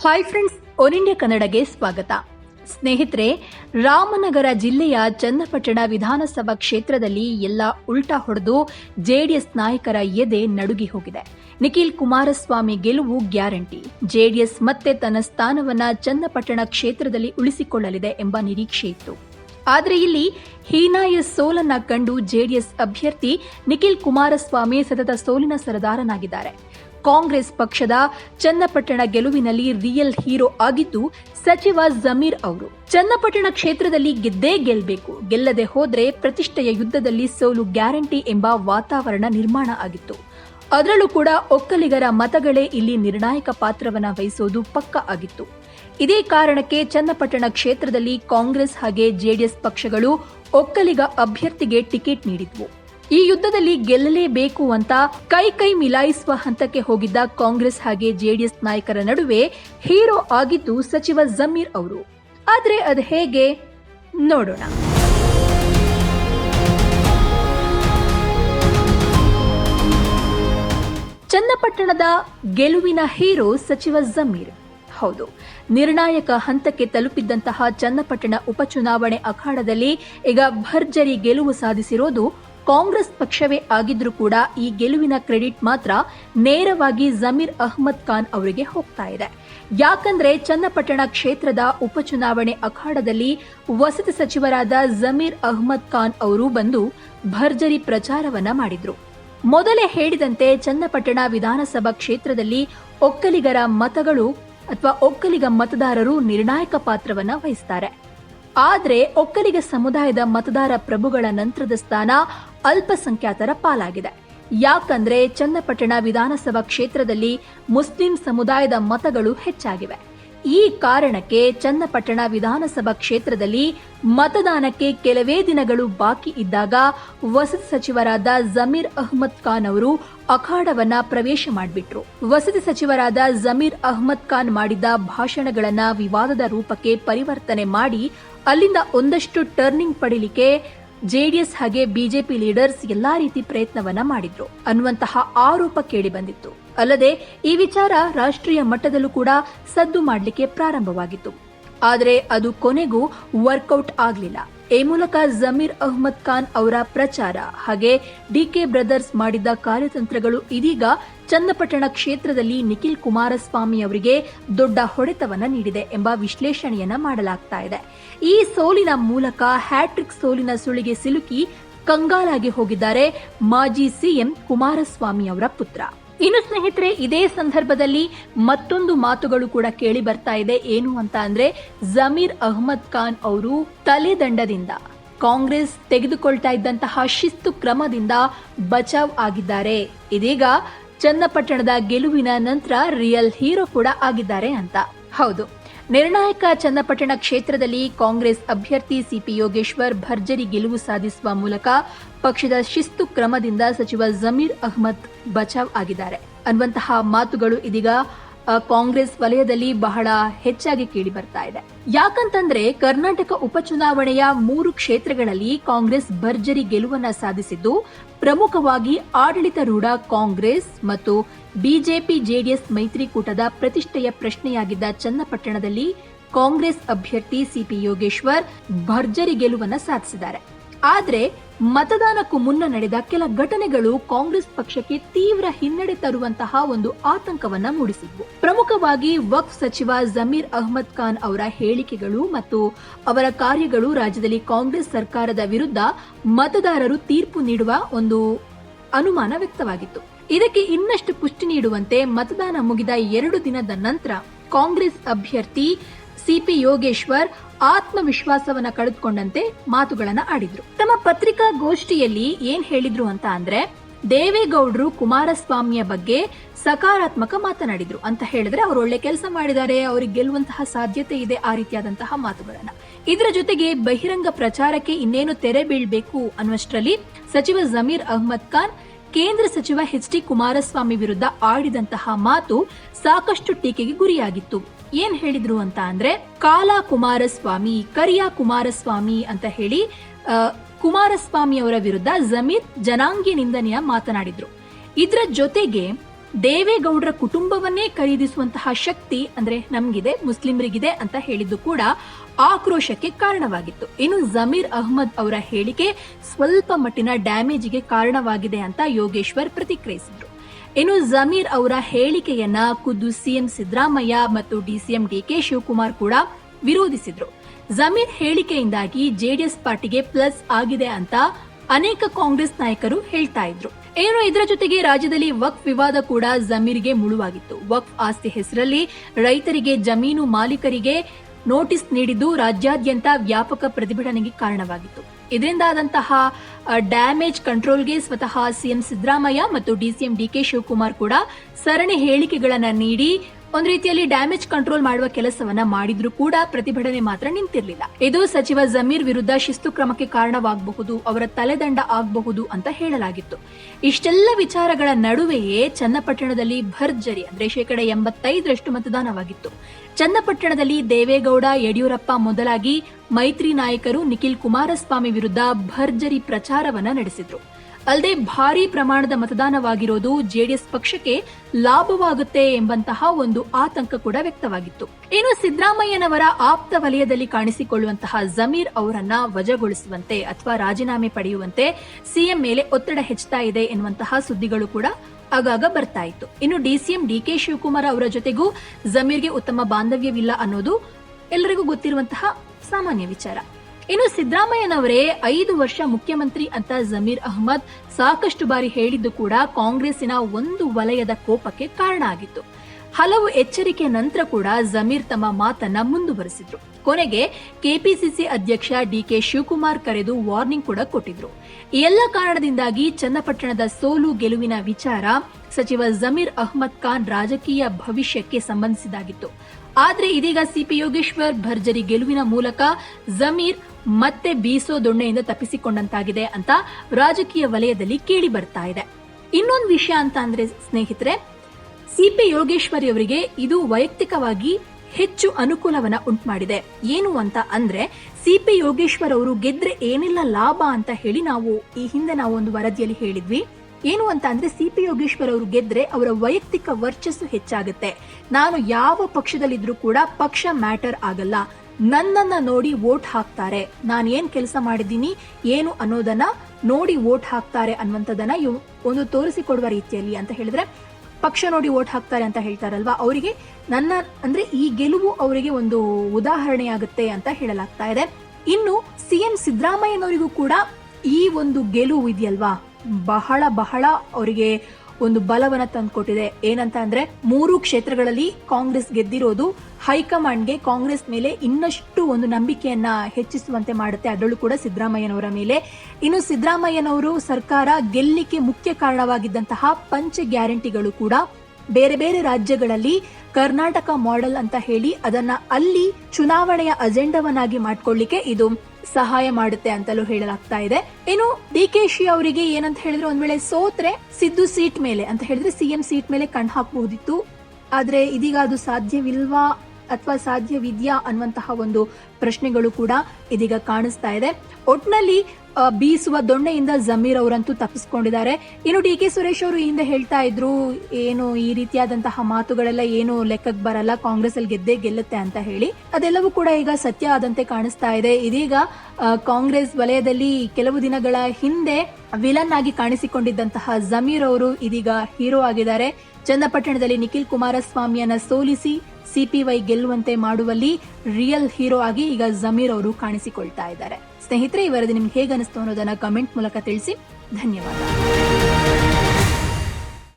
Hi friends one India ಕನ್ನಡಗೆ ಸ್ವಾಗತ ಸ್ನೇಹಿತರೆ ರಾಮನಗರ ಜಿಲ್ಲೆಯ ಚನ್ನಪಟ್ಟಣ ವಿಧಾನಸಭಾ ಕ್ಷೇತ್ರದಲ್ಲಿ ಎಲ್ಲ ಉಲ್ಟಾ ಹೊಡೆದು ಜೆಡಿಎಸ್ ನಾಯಕರ ಎದೆ ನಡುಗಿ ಹೋಗಿದೆ ನಿಖಿಲ್ ಕುಮಾರಸ್ವಾಮಿ ಗೆಲುವು ಗ್ಯಾರಂಟಿ ಜೆಡಿಎಸ್ ಮತ್ತೆ ತನ್ನ ಸ್ಥಾನವನ್ನ ಚನ್ನಪಟ್ಟಣ ಕ್ಷೇತ್ರದಲ್ಲಿ ಉಳಿಸಿಕೊಳ್ಳಲಿದೆ ಎಂಬ ನಿರೀಕ್ಷೆ ಇತ್ತು ಆದರೆ ಇಲ್ಲಿ ಹೀನಾಯ ಸೋಲನ್ನ ಕಂಡು ಜೆಡಿಎಸ್ ಅಭ್ಯರ್ಥಿ ನಿಖಿಲ್ ಕುಮಾರಸ್ವಾಮಿ ಸತತ ಸೋಲಿನ ಸರದಾರನಾಗಿದ್ದಾರೆ ಕಾಂಗ್ರೆಸ್ ಪಕ್ಷದ ಚನ್ನಪಟ್ಟಣ ಗೆಲುವಿನಲ್ಲಿ ರಿಯಲ್ ಹೀರೋ ಆಗಿದ್ದು, ಸಚಿವ ಜಮೀರ್ ಅವರು. ಚನ್ನಪಟ್ಟಣ ಕ್ಷೇತ್ರದಲ್ಲಿ ಗೆದ್ದೇ ಗೆಲ್ಲಬೇಕು ಗೆಲ್ಲದೆ ಹೋದ್ರೆ ಪ್ರತಿಷ್ಠೆಯ ಯುದ್ಧದಲ್ಲಿ ಸೋಲು ಗ್ಯಾರಂಟಿ ಎಂಬ ವಾತಾವರಣ ನಿರ್ಮಾಣ ಆಗಿತ್ತು. ಅದರಲ್ಲೂ ಕೂಡ ಒಕ್ಕಲಿಗರ ಮತಗಳೇ ಇಲ್ಲಿ ನಿರ್ಣಾಯಕ ಪಾತ್ರವನ್ನ ವಹಿಸೋದು ಪಕ್ಕ ಆಗಿತ್ತು. ಇದೇ ಕಾರಣಕ್ಕೆ ಚನ್ನಪಟ್ಟಣ ಕ್ಷೇತ್ರದಲ್ಲಿ ಕಾಂಗ್ರೆಸ್ ಹಾಗೆ ಜೆಡಿಎಸ್ ಪಕ್ಷಗಳು ಒಕ್ಕಲಿಗ ಅಭ್ಯರ್ಥಿಗೆ ಟಿಕೆಟ್ ನೀಡಿದ್ವು. ಈ ಯುದ್ಧದಲ್ಲಿ ಗೆಲ್ಲಲೇಬೇಕು ಅಂತ ಕೈ ಕೈ ಮಿಲಾಯಿಸುವ ಹಂತಕ್ಕೆ ಹೋಗಿದ್ದ ಕಾಂಗ್ರೆಸ್ ಹಾಗೆ ಜೆಡಿಎಸ್ ನಾಯಕರ ನಡುವೆ ಹೀರೋ ಆಗಿದ್ದು ಸಚಿವ ಜಮೀರ್ ಅವರು. ಆದ್ರೆ ಅದು ಹೇಗೆ? ನೋಡೋಣ. ಚನ್ನಪಟ್ಟಣದ ಗೆಲುವಿನ ಹೀರೋ ಸಚಿವ ಜಮೀರ್. ಹೌದು, ನಿರ್ಣಾಯಕ ಹಂತಕ್ಕೆ ತಲುಪಿದ್ದಂತಹ ಚನ್ನಪಟ್ಟಣ ಉಪಚುನಾವಣೆ ಅಖಾಡದಲ್ಲಿ ಈಗ ಭರ್ಜರಿ ಗೆಲುವು ಸಾಧಿಸಿರೋದು ಕಾಂಗ್ರೆಸ್ ಪಕ್ಷವೇ ಆಗಿದ್ರೂ ಕೂಡ ಈ ಗೆಲುವಿನ ಕ್ರೆಡಿಟ್ ಮಾತ್ರ ನೇರವಾಗಿ ಜಮೀರ್ ಅಹ್ಮದ್ ಖಾನ್ ಅವರಿಗೆ ಹೋಗ್ತಾ ಇದೆ. ಯಾಕಂದ್ರೆ ಚನ್ನಪಟ್ಟಣ ಕ್ಷೇತ್ರದ ಉಪಚುನಾವಣೆ ಅಖಾಡದಲ್ಲಿ ವಸತಿ ಸಚಿವರಾದ ಜಮೀರ್ ಅಹ್ಮದ್ ಖಾನ್ ಅವರು ಬಂದು ಭರ್ಜರಿ ಪ್ರಚಾರವನ್ನ ಮಾಡಿದ್ರು. ಮೊದಲೇ ಹೇಳಿದಂತೆ ಚನ್ನಪಟ್ಟಣ ವಿಧಾನಸಭಾ ಕ್ಷೇತ್ರದಲ್ಲಿ ಒಕ್ಕಲಿಗರ ಮತಗಳು ಅಥವಾ ಒಕ್ಕಲಿಗ ಮತದಾರರು ನಿರ್ಣಾಯಕ ಪಾತ್ರವನ್ನ ವಹಿಸ್ತಾರೆ. ಆದರೆ ಒಕ್ಕಲಿಗ ಸಮುದಾಯದ ಮತದಾರ ಪ್ರಭುಗಳ ನಂತರದ ಸ್ಥಾನ ಅಲ್ಪಸಂಖ್ಯಾತರ ಪಾಲಾಗಿದೆ. ಯಾಕಂದ್ರೆ ಚನ್ನಪಟ್ಟಣ ವಿಧಾನಸಭಾ ಕ್ಷೇತ್ರದಲ್ಲಿ ಮುಸ್ಲಿಂ ಸಮುದಾಯದ ಮತಗಳು ಹೆಚ್ಚಾಗಿವೆ. ಈ ಕಾರಣಕ್ಕೆ ಚನ್ನಪಟ್ಟಣ ವಿಧಾನಸಭಾ ಕ್ಷೇತ್ರದಲ್ಲಿ ಮತದಾನಕ್ಕೆ ಕೆಲವೇ ದಿನಗಳು ಬಾಕಿ ಇದ್ದಾಗ ವಸತಿ ಸಚಿವರಾದ ಜಮೀರ್ ಅಹ್ಮದ್ ಖಾನ್ ಅವರು ಅಖಾಡವನ್ನ ಪ್ರವೇಶ ಮಾಡಿಬಿಟ್ರು. ವಸತಿ ಸಚಿವರಾದ ಜಮೀರ್ ಅಹ್ಮದ್ ಖಾನ್ ಮಾಡಿದ್ದ ಭಾಷಣಗಳನ್ನ ವಿವಾದದ ರೂಪಕ್ಕೆ ಪರಿವರ್ತನೆ ಮಾಡಿ ಅಲ್ಲಿಂದ ಒಂದಷ್ಟು ಟರ್ನಿಂಗ್ ಪಡಿಲಿಕ್ಕೆ ಜೆಡಿಎಸ್ ಹಾಗೆ ಬಿಜೆಪಿ ಲೀಡರ್ಸ್ ಎಲ್ಲಾ ರೀತಿ ಪ್ರಯತ್ನವನ್ನ ಮಾಡಿದ್ರು. ಅನ್ನುವಂತಹ ಆರೋಪ ಕೇಳಿ ಬಂದಿತ್ತು. ಅಲ್ಲದೆ ಈ ವಿಚಾರ ರಾಷ್ಟ್ರೀಯ ಮಟ್ಟದಲ್ಲೂ ಕೂಡ ಸದ್ದು ಮಾಡಲಿಕ್ಕೆ ಪ್ರಾರಂಭವಾಗಿತ್ತು. ಆದರೆ ಅದು ಕೊನೆಗೂ ವರ್ಕೌಟ್ ಆಗಲಿಲ್ಲ. ಈ ಮೂಲಕ ಜಮೀರ್ ಅಹ್ಮದ್ ಖಾನ್ ಅವರ ಪ್ರಚಾರ. ಹಾಗೆ ಡಿಕೆ ಬ್ರದರ್ಸ್ ಮಾಡಿದ ಕಾರ್ಯತಂತ್ರಗಳು ಇದೀಗ ಚನ್ನಪಟ್ಟಣ ಕ್ಷೇತ್ರದಲ್ಲಿ ನಿಖಿಲ್ ಕುಮಾರಸ್ವಾಮಿ ಅವರಿಗೆ ದೊಡ್ಡ ಹೊಡೆತವನ್ನು ನೀಡಿದೆ ಎಂಬ ವಿಶ್ಲೇಷಣೆಯನ್ನ ಮಾಡಲಾಗ್ತಾ ಇದೆ. ಈ ಸೋಲಿನ ಮೂಲಕ ಹ್ಯಾಟ್ರಿಕ್ ಸೋಲಿನ ಸುಳಿಗೆ ಸಿಲುಕಿ ಕಂಗಾಲಾಗಿ ಹೋಗಿದ್ದಾರೆ ಮಾಜಿ ಸಿಎಂ ಕುಮಾರಸ್ವಾಮಿ ಅವರ ಪುತ್ರ. ಇನ್ನು ಸ್ನೇಹಿತರೆ, ಇದೇ ಸಂದರ್ಭದಲ್ಲಿ ಮತ್ತೊಂದು ಮಾತುಗಳು ಕೂಡ ಕೇಳಿ ಬರ್ತಾ ಇದೆ. ಏನು ಅಂತ ಅಂದ್ರೆ, ಜಮೀರ್ ಅಹ್ಮದ್ ಖಾನ್ ಅವರು ತಲೆದಂಡದಿಂದ, ಕಾಂಗ್ರೆಸ್ ತೆಗೆದುಕೊಳ್ತಾ ಇದ್ದಂತಹ ಶಿಸ್ತು ಕ್ರಮದಿಂದ ಬಚಾವ್ ಆಗಿದ್ದಾರೆ. ಇದೀಗ ಚನ್ನಪಟ್ಟಣದ ಗೆಲುವಿನ ನಂತರ ರಿಯಲ್ ಹೀರೋ ಕೂಡ ಆಗಿದ್ದಾರೆ ಅಂತ. ಹೌದು. ನಿರ್ಣಾಯಕ ಚನ್ನಪಟ್ಟಣ ಕ್ಷೇತ್ರದಲ್ಲಿ ಕಾಂಗ್ರೆಸ್ ಅಭ್ಯರ್ಥಿ ಸಿಪಿ ಯೋಗೇಶ್ವರ್ ಭರ್ಜರಿ ಗೆಲುವು ಸಾಧಿಸುವ ಮೂಲಕ ಪಕ್ಷದ ಶಿಸ್ತು ಕ್ರಮದಿಂದ ಸಚಿವ ಜಮೀರ್ ಅಹ್ಮದ್ ಬಚಾವ್ ಆಗಿದ್ದಾರೆ. ಅನ್ನುವಂತಹ ಮಾತುಗಳು ಇದೀಗ ಕಾಂಗ್ರೆಸ್ ವಲಯದಲ್ಲಿ ಬಹಳ ಹೆಚ್ಚಾಗಿ ಕೇಳಿ ಬರ್ತಾ ಇದೆ. ಯಾಕಂತಂದ್ರೆ ಕರ್ನಾಟಕ ಉಪಚುನಾವಣೆಯ ಮೂರು ಕ್ಷೇತ್ರಗಳಲ್ಲಿ ಕಾಂಗ್ರೆಸ್ ಭರ್ಜರಿ ಗೆಲುವನ್ನ ಸಾಧಿಸಿದ್ದು, ಪ್ರಮುಖವಾಗಿ ಆಡಳಿತಾರೂಢ ಕಾಂಗ್ರೆಸ್ ಮತ್ತು ಬಿಜೆಪಿ ಜೆಡಿಎಸ್ ಮೈತ್ರಿಕೂಟದ ಪ್ರತಿಷ್ಠೆಯ ಪ್ರಶ್ನೆಯಾಗಿದ್ದ ಚನ್ನಪಟ್ಟಣದಲ್ಲಿ ಕಾಂಗ್ರೆಸ್ ಅಭ್ಯರ್ಥಿ ಸಿಪಿ ಯೋಗೇಶ್ವರ್ ಭರ್ಜರಿ ಗೆಲುವನ್ನ ಸಾಧಿಸಿದ್ದಾರೆ. ಆದ್ರೆ ಮತದಾನಕ್ಕೂ ಮುನ್ನ ನಡೆದ ಕೆಲ ಘಟನೆಗಳು ಕಾಂಗ್ರೆಸ್ ಪಕ್ಷಕ್ಕೆ ತೀವ್ರ ಹಿನ್ನಡೆ ತರುವಂತಹ ಒಂದು ಆತಂಕವನ್ನ ಮೂಡಿಸಿದ್ವು. ಪ್ರಮುಖವಾಗಿ ವಕ್ಫ್ ಸಚಿವ ಜಮೀರ್ ಅಹ್ಮದ್ ಖಾನ್ ಅವರ ಹೇಳಿಕೆಗಳು ಮತ್ತು ಅವರ ಕಾರ್ಯಗಳು ರಾಜ್ಯದಲ್ಲಿ ಕಾಂಗ್ರೆಸ್ ಸರ್ಕಾರದ ವಿರುದ್ಧ ಮತದಾರರು ತೀರ್ಪು ನೀಡುವ ಒಂದು ಅನುಮಾನ ವ್ಯಕ್ತವಾಗಿತ್ತು. ಇದಕ್ಕೆ ಇನ್ನಷ್ಟು ಪುಷ್ಟಿ ನೀಡುವಂತೆ ಮತದಾನ ಮುಗಿದ ಎರಡು ದಿನದ ನಂತರ ಕಾಂಗ್ರೆಸ್ ಅಭ್ಯರ್ಥಿ ಸಿಪಿ ಯೋಗೇಶ್ವರ್ ಆತ್ಮವಿಶ್ವಾಸವನ್ನ ಕಳೆದುಕೊಂಡಂತೆ ಮಾತುಗಳನ್ನ ಆಡಿದ್ರು. ತಮ್ಮ ಪತ್ರಿಕಾಗೋಷ್ಠಿಯಲ್ಲಿ ಏನ್ ಹೇಳಿದ್ರು ಅಂತ ಅಂದ್ರೆ, ದೇವೇಗೌಡರು ಕುಮಾರಸ್ವಾಮಿಯ ಬಗ್ಗೆ ಸಕಾರಾತ್ಮಕ ಮಾತನಾಡಿದ್ರು ಅಂತ ಹೇಳಿದ್ರೆ ಅವರು ಒಳ್ಳೆ ಕೆಲಸ ಮಾಡಿದ್ದಾರೆ ಅವ್ರಿಗೆ ಗೆಲ್ಲುವಂತಹ ಸಾಧ್ಯತೆ ಇದೆ ಆ ರೀತಿಯಾದಂತಹ ಮಾತುಗಳನ್ನ. ಇದರ ಜೊತೆಗೆ ಬಹಿರಂಗ ಪ್ರಚಾರಕ್ಕೆ ಇನ್ನೇನು ತೆರೆ ಬೀಳ್ಬೇಕು ಅನ್ನುವಷ್ಟರಲ್ಲಿ ಸಚಿವ ಜಮೀರ್ ಅಹ್ಮದ್ ಖಾನ್, ಕೇಂದ್ರ ಸಚಿವ ಎಚ್ ಡಿ ಕುಮಾರಸ್ವಾಮಿ ವಿರುದ್ಧ ಆಡಿದಂತಹ ಮಾತು ಸಾಕಷ್ಟು ಟೀಕೆಗೆ ಗುರಿಯಾಗಿತ್ತು. ಏನ್ ಹೇಳಿದ್ರು ಅಂತ ಅಂದ್ರೆ ಕಾಲ ಕುಮಾರಸ್ವಾಮಿ, ಕರಿಯ ಕುಮಾರಸ್ವಾಮಿ ಅಂತ ಹೇಳಿ ಕುಮಾರಸ್ವಾಮಿ ಅವರ ವಿರುದ್ಧ ಜಮೀತ್ ಜನಾಂಗಿ ನಿಂದನೆಯ ಮಾತನಾಡಿದ್ರು. ಇದರ ಜೊತೆಗೆ ದೇವೇಗೌಡರ ಕುಟುಂಬವನ್ನೇ ಖರೀದಿಸುವಂತಹ ಶಕ್ತಿ ಅಂದ್ರೆ ನಮ್ಗಿದೆ, ಮುಸ್ಲಿಮರಿಗಿದೆ ಅಂತ ಹೇಳಿದ್ದು ಕೂಡ ಆಕ್ರೋಶಕ್ಕೆ ಕಾರಣವಾಗಿತ್ತು. ಇನ್ನು ಜಮೀರ್ ಅಹ್ಮದ್ ಅವರ ಹೇಳಿಕೆ ಸ್ವಲ್ಪ ಮಟ್ಟಿನ ಡ್ಯಾಮೇಜ್ಗೆ ಕಾರಣವಾಗಿದೆ ಅಂತ ಯೋಗೇಶ್ವರ್ ಪ್ರತಿಕ್ರಿಯಿಸಿದ್ರು. ಇನ್ನು ಜಮೀರ್ ಅವರ ಹೇಳಿಕೆಯನ್ನ ಖುದ್ದು ಸಿಎಂ ಸಿದ್ದರಾಮಯ್ಯ ಮತ್ತು ಡಿಸಿಎಂ ಡಿಕೆ ಶಿವಕುಮಾರ್ ಕೂಡ ವಿರೋಧಿಸಿದ್ರು. ಜಮೀರ್ ಹೇಳಿಕೆಯಿಂದಾಗಿ ಜೆಡಿಎಸ್ ಪಾರ್ಟಿಗೆ ಪ್ಲಸ್ ಆಗಿದೆ ಅಂತ ಅನೇಕ ಕಾಂಗ್ರೆಸ್ ನಾಯಕರು ಹೇಳ್ತಾ ಇದ್ರು. ಏನು ಇದರ ಜೊತೆಗೆ ರಾಜ್ಯದಲ್ಲಿ ವಕ್ಫ್ ವಿವಾದ ಕೂಡ ಜಮೀರ್ಗೆ ಮುಳುವಾಗಿತ್ತು. ವಕ್ಫ್ ಆಸ್ತಿ ಹೆಸರಲ್ಲಿ ರೈತರಿಗೆ ಜಮೀನು ಮಾಲೀಕರಿಗೆ ನೋಟಿಸ್ ನೀಡಿದ್ದು ರಾಜ್ಯಾದ್ಯಂತ ವ್ಯಾಪಕ ಪ್ರತಿಭಟನೆಗೆ ಕಾರಣವಾಗಿತ್ತು. ಇದರಿಂದಾದಂತಹ ಡ್ಯಾಮೇಜ್ ಕಂಟ್ರೋಲ್ಗೆ ಸ್ವತಃ ಸಿಎಂ ಸಿದ್ದರಾಮಯ್ಯ ಮತ್ತು ಡಿಸಿಎಂ ಡಿಕೆ ಶಿವಕುಮಾರ್ ಕೂಡ ಸರಣಿ ಹೇಳಿಕೆಗಳನ್ನು ನೀಡಿ ಒಂದು ರೀತಿಯಲ್ಲಿ ಡ್ಯಾಮೇಜ್ ಕಂಟ್ರೋಲ್ ಮಾಡುವ ಕೆಲಸವನ್ನ ಮಾಡಿದ್ರೂ ಕೂಡ ಪ್ರತಿಭಟನೆ ಮಾತ್ರ ನಿಂತಿರಲಿಲ್ಲ. ಇದು ಸಚಿವ ಜಮೀರ್ ವಿರುದ್ಧ ಶಿಸ್ತು ಕ್ರಮಕ್ಕೆ ಕಾರಣವಾಗಬಹುದು, ಅವರ ತಲೆದಂಡ ಆಗಬಹುದು ಅಂತ ಹೇಳಲಾಗಿತ್ತು. ಇಷ್ಟೆಲ್ಲ ವಿಚಾರಗಳ ನಡುವೆಯೇ ಚನ್ನಪಟ್ಟಣದಲ್ಲಿ ಭರ್ಜರಿ ಅಂದ್ರೆ ಶೇಕಡ ಎಂಬತ್ತೈದರಷ್ಟು ಮತದಾನವಾಗಿತ್ತು. ಚನ್ನಪಟ್ಟಣದಲ್ಲಿ ದೇವೇಗೌಡ, ಯಡಿಯೂರಪ್ಪ ಮೊದಲಾಗಿ ಮೈತ್ರಿ ನಾಯಕರು ನಿಖಿಲ್ ಕುಮಾರಸ್ವಾಮಿ ವಿರುದ್ಧ ಭರ್ಜರಿ ಪ್ರಚಾರವನ್ನ ನಡೆಸಿದ್ರು. ಅಲ್ಲದೆ ಭಾರೀ ಪ್ರಮಾಣದ ಮತದಾನವಾಗಿರೋದು ಜೆಡಿಎಸ್ ಪಕ್ಷಕ್ಕೆ ಲಾಭವಾಗುತ್ತೆ ಎಂಬಂತಹ ಒಂದು ಆತಂಕ ಕೂಡ ವ್ಯಕ್ತವಾಗಿತ್ತು. ಇನ್ನು ಸಿದ್ದರಾಮಯ್ಯನವರ ಆಪ್ತ ವಲಯದಲ್ಲಿ ಕಾಣಿಸಿಕೊಳ್ಳುವಂತಹ ಜಮೀರ್ ಅವರನ್ನ ವಜಾಗೊಳಿಸುವಂತೆ ಅಥವಾ ರಾಜೀನಾಮೆ ಪಡೆಯುವಂತೆ ಸಿಎಂ ಮೇಲೆ ಒತ್ತಡ ಹೆಚ್ಚುತ್ತಾ ಇದೆ ಎನ್ನುವಂತಹ ಸುದ್ದಿಗಳು ಕೂಡ ಆಗಾಗ ಬರ್ತಾ ಇತ್ತು. ಇನ್ನು ಡಿಸಿಎಂ ಡಿಕೆ ಶಿವಕುಮಾರ್ ಅವರ ಜೊತೆಗೂ ಜಮೀರ್ಗೆ ಉತ್ತಮ ಬಾಂಧವ್ಯವಿಲ್ಲ ಅನ್ನೋದು ಎಲ್ಲರಿಗೂ ಗೊತ್ತಿರುವಂತಹ ಸಾಮಾನ್ಯ ವಿಚಾರ. ಇನ್ನು ಸಿದ್ದರಾಮಯ್ಯನವರೇ ಐದು ವರ್ಷ ಮುಖ್ಯಮಂತ್ರಿ ಅಂತ ಜಮೀರ್ ಅಹ್ಮದ್ ಸಾಕಷ್ಟು ಬಾರಿ ಹೇಳಿದ್ದು ಕೂಡ ಕಾಂಗ್ರೆಸ್ಸಿನ ಒಂದು ವಲಯದ ಕೋಪಕ್ಕೆ ಕಾರಣ ಆಗಿತ್ತು. ಹಲವು ಎಚ್ಚರಿಕೆ ನಂತರ ಕೂಡ ಜಮೀರ್ ತಮ್ಮ ಮಾತನ್ನ ಮುಂದುವರೆಸಿದ್ರು. ಕೊನೆಗೆ ಕೆಪಿಸಿಸಿ ಅಧ್ಯಕ್ಷ ಡಿಕೆ ಶಿವಕುಮಾರ್ ಕರೆದು ವಾರ್ನಿಂಗ್ ಕೂಡ ಕೊಟ್ಟಿದ್ರು. ಈ ಎಲ್ಲ ಕಾರಣದಿಂದಾಗಿ ಚನ್ನಪಟ್ಟಣದ ಸೋಲು ಗೆಲುವಿನ ವಿಚಾರ ಸಚಿವ ಜಮೀರ್ ಅಹ್ಮದ್ ಖಾನ್ ರಾಜಕೀಯ ಭವಿಷ್ಯಕ್ಕೆ ಸಂಬಂಧಿಸಿದಾಗಿತ್ತು ಆದ್ರೆ ಇದೀಗ ಸಿಪಿ ಯೋಗೇಶ್ವರ್ ಭರ್ಜರಿ ಗೆಲುವಿನ ಮೂಲಕ ಜಮೀರ್ ಮತ್ತೆ ಬೀಸೋ ದೊಣ್ಣೆಯಿಂದ ತಪ್ಪಿಸಿಕೊಂಡಂತಾಗಿದೆ ಅಂತ ರಾಜಕೀಯ ವಲಯದಲ್ಲಿ ಕೇಳಿ ಬರ್ತಾ ಇದೆ. ಇನ್ನೊಂದು ವಿಷಯ ಅಂತ ಅಂದ್ರೆ ಸ್ನೇಹಿತರೆ, ಸಿಪಿ ಯೋಗೇಶ್ವರಿ ಅವರಿಗೆ ಇದು ವೈಯಕ್ತಿಕವಾಗಿ ಹೆಚ್ಚು ಅನುಕೂಲವನ್ನ ಉಂಟುಮಾಡಿದೆ. ಏನು ಅಂತ ಅಂದ್ರೆ, ಸಿಪಿ ಯೋಗೇಶ್ವರ್ ಅವರು ಗೆದ್ರೆ ಏನೆಲ್ಲ ಲಾಭ ಅಂತ ಹೇಳಿ ನಾವು ಈ ಹಿಂದೆ ನಾವು ಒಂದು ವರದಿಯಲ್ಲಿ ಹೇಳಿದ್ವಿ. ಏನು ಅಂತ ಅಂದ್ರೆ ಸಿಪಿ ಯೋಗೇಶ್ವರ್ ಅವರು ಗೆದ್ರೆ ಅವರ ವೈಯಕ್ತಿಕ ವರ್ಚಸ್ಸು ಹೆಚ್ಚಾಗುತ್ತೆ. ನಾನು ಯಾವ ಪಕ್ಷದಲ್ಲಿದ್ರೂ ಕೂಡ ಪಕ್ಷ ಮ್ಯಾಟರ್ ಆಗಲ್ಲ. ನನ್ನನ್ನ ನೋಡಿ ವೋಟ್ ಹಾಕ್ತಾರೆ. ನಾನು ಏನ್ ಕೆಲಸ ಮಾಡಿದ್ದೀನಿ, ಏನು ಅನ್ನೋದನ್ನ ನೋಡಿ ವೋಟ್ ಹಾಕ್ತಾರೆ ಅನ್ನುವಂಥದ್ದನ್ನ ಒಂದು ತೋರಿಸಿಕೊಡುವ ರೀತಿಯಲ್ಲಿ ಅಂತ ಹೇಳಿದ್ರೆ, ಪಕ್ಷ ನೋಡಿ ವೋಟ್ ಹಾಕ್ತಾರೆ ಅಂತ ಹೇಳ್ತಾರಲ್ವಾ? ಅವರಿಗೆ ನನ್ನ ಅಂದ್ರೆ ಈ ಗೆಲುವು ಅವರಿಗೆ ಒಂದು ಉದಾಹರಣೆಯಾಗುತ್ತೆ ಅಂತ ಹೇಳಲಾಗ್ತಾ ಇದೆ. ಇನ್ನು ಸಿಎಂ ಸಿದ್ದರಾಮಯ್ಯನವರಿಗೂ ಕೂಡ ಈ ಒಂದು ಗೆಲುವು ಇದೆಯಲ್ವಾ? ಬಹಳ ಬಹಳ ಅವರಿಗೆ ಒಂದು ಬಲವನ್ನ ತಂದುಕೊಟ್ಟಿದೆ. ಏನಂತ ಅಂದ್ರೆ ಮೂರು ಕ್ಷೇತ್ರಗಳಲ್ಲಿ ಕಾಂಗ್ರೆಸ್ ಗೆದ್ದಿರೋದು, ಹೈಕಮಾಂಡ್ಗೆ ಕಾಂಗ್ರೆಸ್ ಮೇಲೆ ಇನ್ನಷ್ಟು ಒಂದು ನಂಬಿಕೆಯನ್ನ ಹೆಚ್ಚಿಸುವಂತೆ ಮಾಡುತ್ತೆ. ಅದರಲ್ಲೂ ಕೂಡ ಸಿದ್ದರಾಮಯ್ಯನವರ ಮೇಲೆ. ಇನ್ನು ಸಿದ್ದರಾಮಯ್ಯನವರು ಸರ್ಕಾರ ಗೆಲ್ಲಿಕೆ ಮುಖ್ಯ ಕಾರಣವಾಗಿದ್ದಂತಹ ಪಂಚ ಗ್ಯಾರಂಟಿಗಳು ಕೂಡ ಬೇರೆ ಬೇರೆ ರಾಜ್ಯಗಳಲ್ಲಿ ಕರ್ನಾಟಕ ಮಾಡೆಲ್ ಅಂತ ಹೇಳಿ ಅದನ್ನ ಅಲ್ಲಿ ಚುನಾವಣೆಯ ಅಜೆಂಡವನ್ನಾಗಿ ಮಾಡ್ಕೊಳ್ಳಿಕ್ಕೆ ಇದು ಸಹಾಯ ಮಾಡುತ್ತೆ ಅಂತಲೂ ಹೇಳಲಾಗ್ತಾ ಇದೆ. ಇನ್ನು ಡಿ ಕೆ ಶಿ ಅವರಿಗೆ ಏನಂತ ಹೇಳಿದ್ರೆ ಒಂದ್ ವೇಳೆ ಸೋತ್ರೆ ಸಿದ್ದು ಸೀಟ್ ಮೇಲೆ ಅಂತ ಹೇಳಿದ್ರೆ ಸಿಎಂ ಸೀಟ್ ಮೇಲೆ ಕಣ್ ಹಾಕಬಹುದಿತ್ತು ಆದ್ರೆ ಇದೀಗ ಅದು ಸಾಧ್ಯವಿಲ್ವಾ ಅಥವಾ ಸಾಧ್ಯವಿದ್ಯಾ ಅನ್ನುವಂತಹ ಒಂದು ಪ್ರಶ್ನೆಗಳು ಕೂಡ ಇದೀಗ ಕಾಣಿಸ್ತಾ ಇದೆ. ಒಟ್ನಲ್ಲಿ ಬೀಸುವ ದೊಣ್ಣೆಯಿಂದ ಜಮೀರ್ ಅವರಂತೂ ತಪ್ಪಿಸ್ಕೊಂಡಿದ್ದಾರೆ. ಇನ್ನು ಡಿ ಕೆ ಸುರೇಶ್ ಅವರು ಹಿಂದೆ ಹೇಳ್ತಾ ಇದ್ರು, ಏನು ಈ ರೀತಿಯಾದಂತಹ ಮಾತುಗಳೆಲ್ಲ ಏನು ಲೆಕ್ಕಕ್ಕೆ ಬರಲ್ಲ ಕಾಂಗ್ರೆಸ್ ಅಲ್ಲಿ ಗೆದ್ದೇ ಗೆಲ್ಲುತ್ತೆ ಅಂತ ಹೇಳಿ. ಅದೆಲ್ಲವೂ ಕೂಡ ಈಗ ಸತ್ಯ ಆದಂತೆ ಕಾಣಿಸ್ತಾ ಇದೆ. ಇದೀಗ ಕಾಂಗ್ರೆಸ್ ವಲಯದಲ್ಲಿ ಕೆಲವು ದಿನಗಳ ಹಿಂದೆ ವಿಲನ್ ಆಗಿ ಕಾಣಿಸಿಕೊಂಡಿದ್ದಂತಹ ಜಮೀರ್ ಅವರು ಇದೀಗ ಹೀರೋ ಆಗಿದ್ದಾರೆ. ಚನ್ನಪಟ್ಟಣದಲ್ಲಿ ನಿಖಿಲ್ ಕುಮಾರಸ್ವಾಮಿಯನ್ನ ಸೋಲಿಸಿ ಸಿಪಿವೈ ಗೆಲ್ಲುವಂತೆ ಮಾಡುವಲ್ಲಿ ರಿಯಲ್ ಹೀರೋ ಆಗಿ ಈಗ ಜಮೀರ್ ಅವರು ಕಾಣಿಸಿಕೊಳ್ತಾ ಇದ್ದಾರೆ. ಸ್ನೇಹಿತರೆ, ಈ ವರದಿ ನಿಮ್ಗೆ ಹೇಗೆ ಅನಿಸ್ತು ಅನ್ನೋದನ್ನ ಕಮೆಂಟ್ ಮೂಲಕ ತಿಳಿಸಿ. ಧನ್ಯವಾದ.